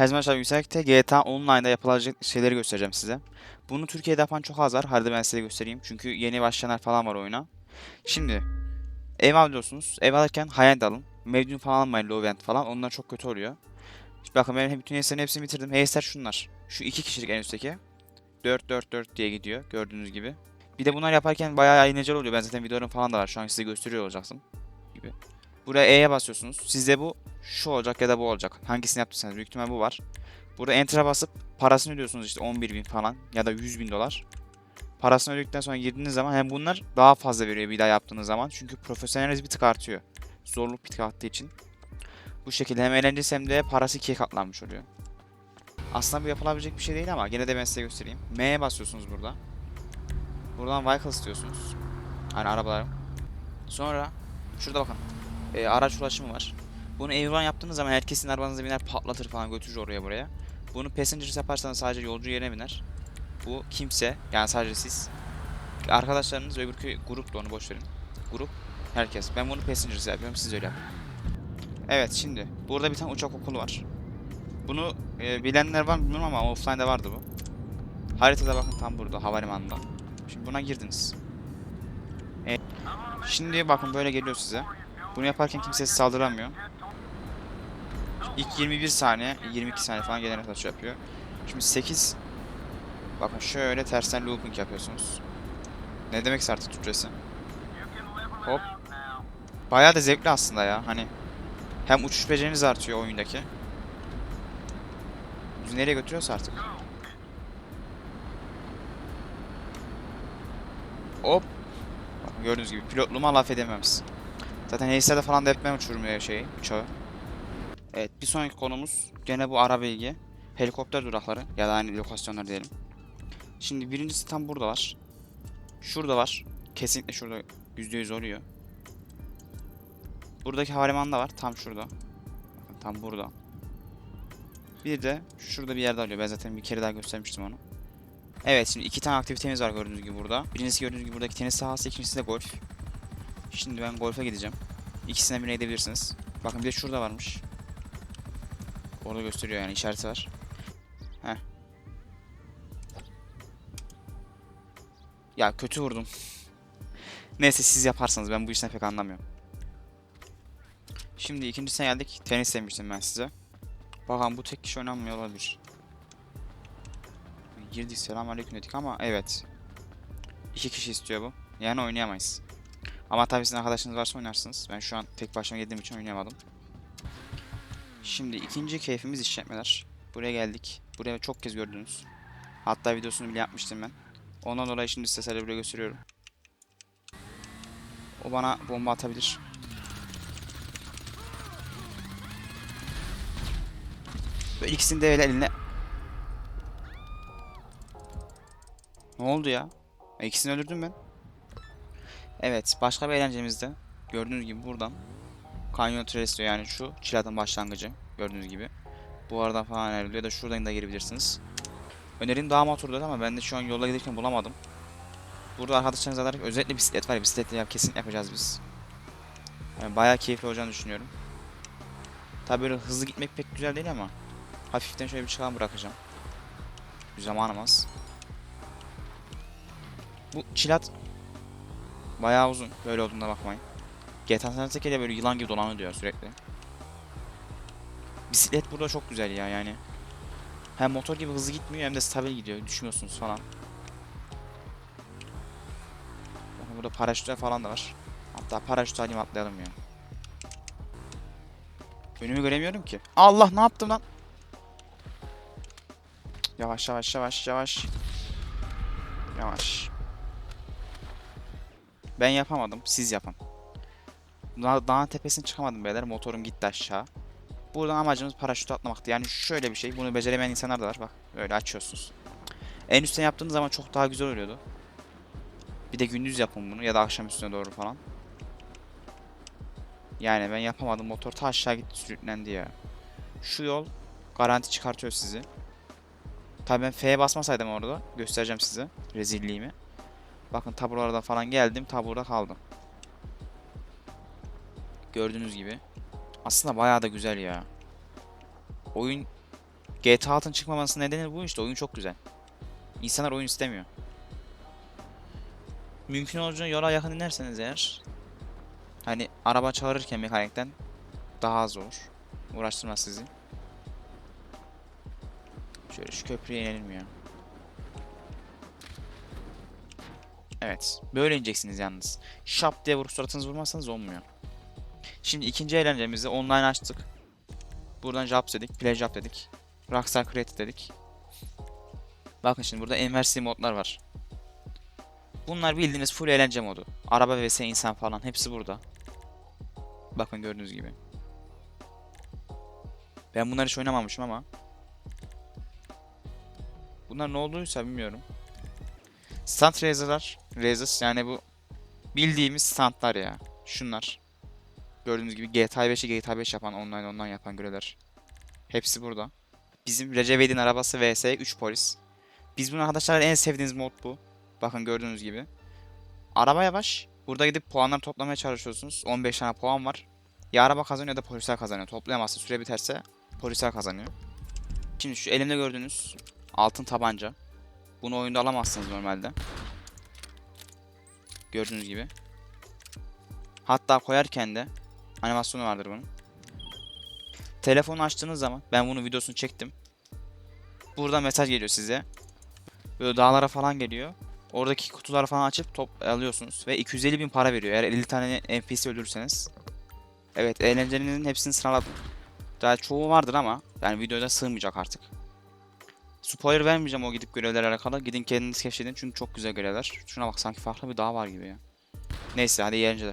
Her zaman yüksekte GTA Online'da yapılacak şeyleri göstereceğim size. Bunu Türkiye'de yapan çok az var. Hadi ben size göstereyim. Çünkü yeni başlayanlar falan var oyuna. Şimdi ev alıyorsunuz. Ev alırken high-end alın. Medium falan almayın low-end falan. Onlar çok kötü oluyor. Şimdi bakın ben bütün HS'lerin hepsini bitirdim. HS'ler şunlar. Şu iki kişilik en üstteki. 4-4-4 diye gidiyor gördüğünüz gibi. Bir de bunlar yaparken bayağı eğlenceli oluyor. Ben zaten videolarım falan da var. Şu an size gösteriyor olacaksın gibi. Buraya E'ye basıyorsunuz. Sizde bu şu olacak ya da bu olacak. Hangisini yaptıysanız büyük ihtimal bu var. Burada Enter'a basıp parasını ödüyorsunuz işte 11 bin falan ya da 100 bin dolar. Parasını ödedikten sonra girdiğiniz zaman hem bunlar daha fazla veriyor bir daha yaptığınız zaman. Çünkü profesyoneliniz bir tık artıyor. Zorluk bir tık arttığı için. Bu şekilde hem eğlencesi hem de parası ikiye katlanmış oluyor. Aslında bu yapılabilecek bir şey değil ama gene de ben size göstereyim. M'ye basıyorsunuz burada. Buradan vehicle istiyorsunuz. Hani arabalar. Sonra şurada bakın. E, araç ulaşımı var. Bunu everyone yaptığınız zaman herkesin arabanıza biner patlatır falan götürür oraya buraya. Bunu passengers yaparsanız sadece yolcu yerine biner. Bu kimse yani sadece siz. Arkadaşlarınız öbürkü grup da onu boş verin. Grup herkes. Ben bunu passengers yapıyorum siz öyle yapın. Evet şimdi burada bir tane uçak okulu var. Bunu e, bilenler var bilmiyorum ama offline'da vardı bu. Haritada bakın tam burada havalimanında. Şimdi buna girdiniz. E, şimdi bakın böyle geliyor size. Bunu yaparken kimse saldıramıyor. İlk 21 saniye, 22 saniye falan genel atış yapıyor. Şimdi 8 Bakın şöyle tersten looping yapıyorsunuz. Ne demekse artık Türkçesi. Hop. Bayağı da zevkli aslında ya. Hani hem uçuş beceriniz artıyor oyundaki. Bizi nereye götürüyorsa artık. Hop. Bakın gördüğünüz gibi pilotluğuma laf edememiz. Zaten HS'de falan da hep ben uçurmuyor şeyi, uçağı. Evet bir sonraki konumuz gene bu ara bilgi. Helikopter durakları ya da hani lokasyonlar diyelim. Şimdi birincisi tam burada var. Şurada var. Kesinlikle şurada %100 oluyor. Buradaki havalimanı da var. Tam şurada. Tam burada. Bir de şurada bir yerde alıyor. Ben zaten bir kere daha göstermiştim onu. Evet şimdi iki tane aktivitemiz var gördüğünüz gibi burada. Birincisi gördüğünüz gibi buradaki tenis sahası, ikincisi de golf. Şimdi ben golfe gideceğim. İkisinden birine gidebilirsiniz. Bakın bir de şurada varmış. Orada gösteriyor yani işareti var. Heh. Ya kötü vurdum. Neyse siz yaparsanız ben bu işten pek anlamıyorum. Şimdi ikincisine geldik. Tenis demiştim ben size. Bakalım bu tek kişi oynanmıyor olabilir. Girdik selamünaleyküm dedik ama evet. İki kişi istiyor bu. Yani oynayamayız. Ama tabii sizin arkadaşınız varsa oynarsınız. Ben şu an tek başıma girdiğim için oynayamadım. Şimdi ikinci keyfimiz işletmeler. Buraya geldik. Buraya çok kez gördünüz. Hatta videosunu bile yapmıştım ben. Ondan dolayı şimdi size buraya gösteriyorum. O bana bomba atabilir. Böyle ikisini de öyle eline... Ne oldu ya? E, İkisini öldürdüm ben. Evet, başka bir eğlencemiz de gördüğünüz gibi buradan Canyon Trace diyor yani şu çilatın başlangıcı gördüğünüz gibi. Bu aradan falan ayrılıyor da şuradan da girebilirsiniz. Önerim daha motorlu ama ben de şu an yola giderken bulamadım. Burada arkadaşlarınızla alarak özellikle bisiklet var bisikletle yap, kesin yapacağız biz. Yani bayağı keyifli olacağını düşünüyorum. Tabi böyle hızlı gitmek pek güzel değil ama hafiften şöyle bir çıkalım bırakacağım. Bir zamanım az. Bu çilat bayağı uzun. Böyle olduğuna bakmayın. GTA San Andreas'te böyle yılan gibi dolanıyor diyor sürekli. Bisiklet burada çok güzel ya yani. Hem motor gibi hızlı gitmiyor hem de stabil gidiyor. Düşmüyorsunuz falan. Bakın burada paraşütler falan da var. Hatta paraşüt alayım atlayalım ya. Önümü göremiyorum ki. Allah ne yaptım lan? Yavaş yavaş yavaş yavaş. Yavaş. Ben yapamadım. Siz yapın. Daha, dağın tepesine çıkamadım beyler. Motorum gitti aşağı. Buradan amacımız paraşüt atlamaktı. Yani şöyle bir şey. Bunu beceremeyen insanlar da var. Bak böyle açıyorsunuz. En üstten yaptığınız zaman çok daha güzel oluyordu. Bir de gündüz yapın bunu ya da akşam üstüne doğru falan. Yani ben yapamadım. Motor ta aşağı gitti sürüklendi ya. Şu yol garanti çıkartıyor sizi. Tabii ben F'ye basmasaydım orada göstereceğim size rezilliğimi. Bakın taburlardan falan geldim taburda kaldım. Gördüğünüz gibi. Aslında bayağı da güzel ya. Oyun GTA 6'ın çıkmamasının nedeni bu işte. Oyun çok güzel. İnsanlar oyun istemiyor. Mümkün olduğunca yola yakın inerseniz eğer hani araba çağırırken mekanikten daha zor. Uğraştırmaz sizi. Şöyle şu köprüye inelim ya. Evet. Böyle ineceksiniz yalnız. Şap diye vurup suratınızı vurmazsanız olmuyor. Şimdi ikinci eğlencemizi online açtık. Buradan Jobs dedik. Play Job dedik. Rockstar Create dedik. Bakın şimdi burada Inversity modlar var. Bunlar bildiğiniz full eğlence modu. Araba vs insan falan hepsi burada. Bakın gördüğünüz gibi. Ben bunları hiç oynamamışım ama. Bunlar ne olduysa bilmiyorum. Stunt Razor'lar. Razors yani bu bildiğimiz stuntlar ya. Şunlar. Gördüğünüz gibi GTA 5'i GTA 5 yapan, online online yapan görevler. Hepsi burada. Bizim Recep arabası vs 3 polis. Biz bunu arkadaşlar en sevdiğiniz mod bu. Bakın gördüğünüz gibi. Araba yavaş. Burada gidip puanlar toplamaya çalışıyorsunuz. 15 tane puan var. Ya araba kazanıyor ya da polisler kazanıyor. Toplayamazsa süre biterse polisler kazanıyor. Şimdi şu elimde gördüğünüz altın tabanca. Bunu oyunda alamazsınız normalde. Gördüğünüz gibi. Hatta koyarken de animasyonu vardır bunun. Telefonu açtığınız zaman ben bunun videosunu çektim. Burada mesaj geliyor size. Böyle dağlara falan geliyor. Oradaki kutuları falan açıp top alıyorsunuz ve 250 bin para veriyor eğer 50 tane NPC öldürürseniz. Evet eğlencelerinizin hepsini sıraladım. Daha çoğu vardır ama yani videoda sığmayacak artık. Spoiler vermeyeceğim o gidip görevlerle alakalı. Gidin kendiniz keşfedin çünkü çok güzel görevler. Şuna bak sanki farklı bir dağ var gibi ya. Neyse hadi eğlenceler.